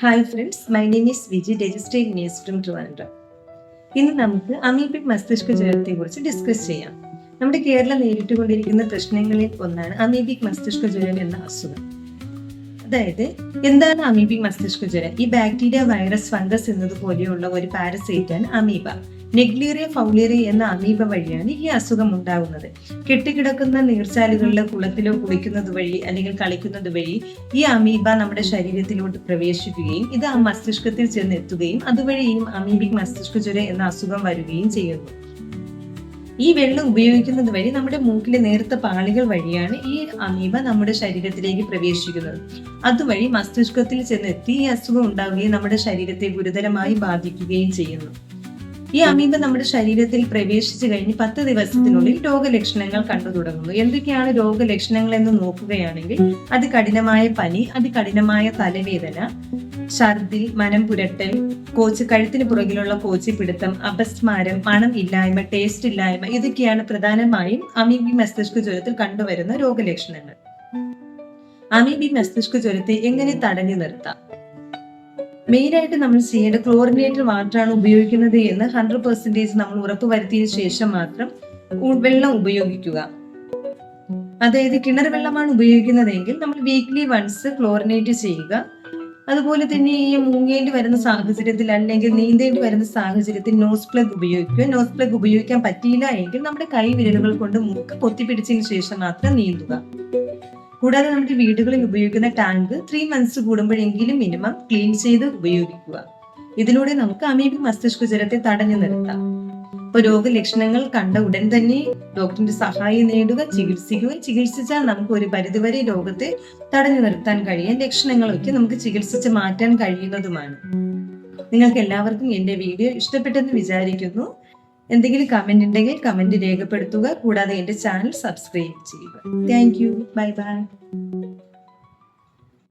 Hi friends my name is Viji registered news from Trivandrum ഇന്ന് നമുക്ക് amoebic മസ്തിഷ്ക ജ്വരത്തെ കുറിച്ച് ഡിസ്കസ് ചെയ്യാം. നമ്മുടെ കേരളം നേരിട്ടുകൊണ്ടിരിക്കുന്ന പ്രശ്നങ്ങളിൽ ഒന്നാണ് അമീബിക് മസ്തിഷ്ക ജ്വരം എന്ന അസുഖം. അതായത് എന്താണ് അമീബിക് മസ്തിഷ്ക ജ്വരം ഈ ബാക്ടീരിയ വൈറസ് ഫംഗസ് എന്നതുപോലെയുള്ള ഒരു പാരസൈറ്റാണ് അമീബ. നെഗ്ലീറിയ ഫൗളേറിയ എന്ന അമീബ വഴിയാണ് ഈ അസുഖം ഉണ്ടാകുന്നത്. കെട്ടിക്കിടക്കുന്ന നീർച്ചാലുകളിലെ കുളത്തിലോ കുളിക്കുന്നത് വഴി അല്ലെങ്കിൽ കളിക്കുന്നത് വഴി ഈ അമീബ നമ്മുടെ ശരീരത്തിലോട്ട് പ്രവേശിക്കുകയും ഇത് ആ മസ്തിഷ്കത്തിൽ ചെന്ന് എത്തുകയും അതുവഴിയും അമീബിക് മസ്തിഷ്ക ചുര എന്ന അസുഖം വരികയും ചെയ്യുന്നു. ഈ വെള്ളം ഉപയോഗിക്കുന്നത് വഴി നമ്മുടെ മൂക്കിലെ നേർത്ത പാളികൾ വഴിയാണ് ഈ അമീബ നമ്മുടെ ശരീരത്തിലേക്ക് പ്രവേശിക്കുന്നത്. അതുവഴി മസ്തിഷ്കത്തിൽ ചെന്നെത്തി ഈ അസുഖം ഉണ്ടാവുകയും നമ്മുടെ ശരീരത്തെ ഗുരുതരമായി ബാധിക്കുകയും ചെയ്യുന്നു. ഈ അമീബ നമ്മുടെ ശരീരത്തിൽ പ്രവേശിച്ചു കഴിഞ്ഞ് പത്ത് ദിവസത്തിനുള്ളിൽ രോഗലക്ഷണങ്ങൾ കണ്ടു തുടങ്ങുന്നു. എന്തൊക്കെയാണ് രോഗലക്ഷണങ്ങൾ എന്ന് നോക്കുകയാണെങ്കിൽ അത് കഠിനമായ പനി കഠിനമായ തലവേദന ഛർദി മനം പുരട്ടൽ കോച്ച് കഴുത്തിന് പുറകിലുള്ള കോച്ചി പിടുത്തം അപസ്മാരം മണം ഇല്ലായ്മ ടേസ്റ്റ് ഇല്ലായ്മ ഇതൊക്കെയാണ് പ്രധാനമായും അമീബി മസ്തിഷ്ക ജ്വരത്തിൽ കണ്ടുവരുന്ന രോഗലക്ഷണങ്ങൾ. അമീബി മസ്തിഷ്ക ജ്വരത്തെ എങ്ങനെ തടഞ്ഞു നിർത്താം? മെയിനായിട്ട് നമ്മൾ ചെയ്യേണ്ട ക്ലോറിനേറ്റഡ് വാട്ടറാണ് ഉപയോഗിക്കുന്നത് എന്ന് ഹൺഡ്രഡ് പെർസെന്റേജ് നമ്മൾ ഉറപ്പ് വരുത്തിയതിനു ശേഷം മാത്രം വെള്ളം ഉപയോഗിക്കുക. അതായത് കിണർ വെള്ളമാണ് ഉപയോഗിക്കുന്നതെങ്കിൽ നമ്മൾ വീക്ക്ലി വൺസ് ക്ലോറിനേറ്റ് ചെയ്യുക. അതുപോലെ തന്നെ ഈ മുങ്ങേണ്ടി വരുന്ന സാഹചര്യത്തിൽ അല്ലെങ്കിൽ നീന്തേണ്ടി വരുന്ന സാഹചര്യത്തിൽ നോസ് പ്ലഗ് ഉപയോഗിക്കുക. നോസ് പ്ലഗ് ഉപയോഗിക്കാൻ പറ്റിയില്ല എങ്കിൽ നമ്മുടെ കൈ വിരലുകൾ കൊണ്ട് മൂക്ക് പൊത്തിപ്പിടിച്ചതിന് ശേഷം മാത്രം നീന്തുക. കൂടാതെ നമ്മുടെ വീടുകളിൽ ഉപയോഗിക്കുന്ന ടാങ്ക് ത്രീ മന്ത്സ് കൂടുമ്പോഴെങ്കിലും മിനിമം ക്ലീൻ ചെയ്ത് ഉപയോഗിക്കുക. ഇതിലൂടെ നമുക്ക് അമീബി മസ്തിഷ്ക ജ്വരത്തെ തടഞ്ഞു നിർത്താം. ഇപ്പൊ രോഗലക്ഷണങ്ങൾ കണ്ട ഉടൻ തന്നെ ഡോക്ടറിന്റെ സഹായം നേടുക ചികിത്സിക്കുക. ചികിത്സിച്ചാൽ നമുക്ക് ഒരു പരിധിവരെ രോഗത്തെ തടഞ്ഞു നിർത്താൻ കഴിയാൻ ലക്ഷണങ്ങളൊക്കെ നമുക്ക് ചികിത്സിച്ച് മാറ്റാൻ കഴിയുന്നതുമാണ്. നിങ്ങൾക്ക് എല്ലാവർക്കും എന്റെ വീഡിയോ ഇഷ്ടപ്പെട്ടെന്ന് വിചാരിക്കുന്നു. എന്തെങ്കിലും കമന്റ് ഉണ്ടെങ്കിൽ കമന്റ് രേഖപ്പെടുത്തുക. കൂടാതെ എന്റെ ചാനൽ സബ്സ്ക്രൈബ് ചെയ്യുക. Thank you bye bye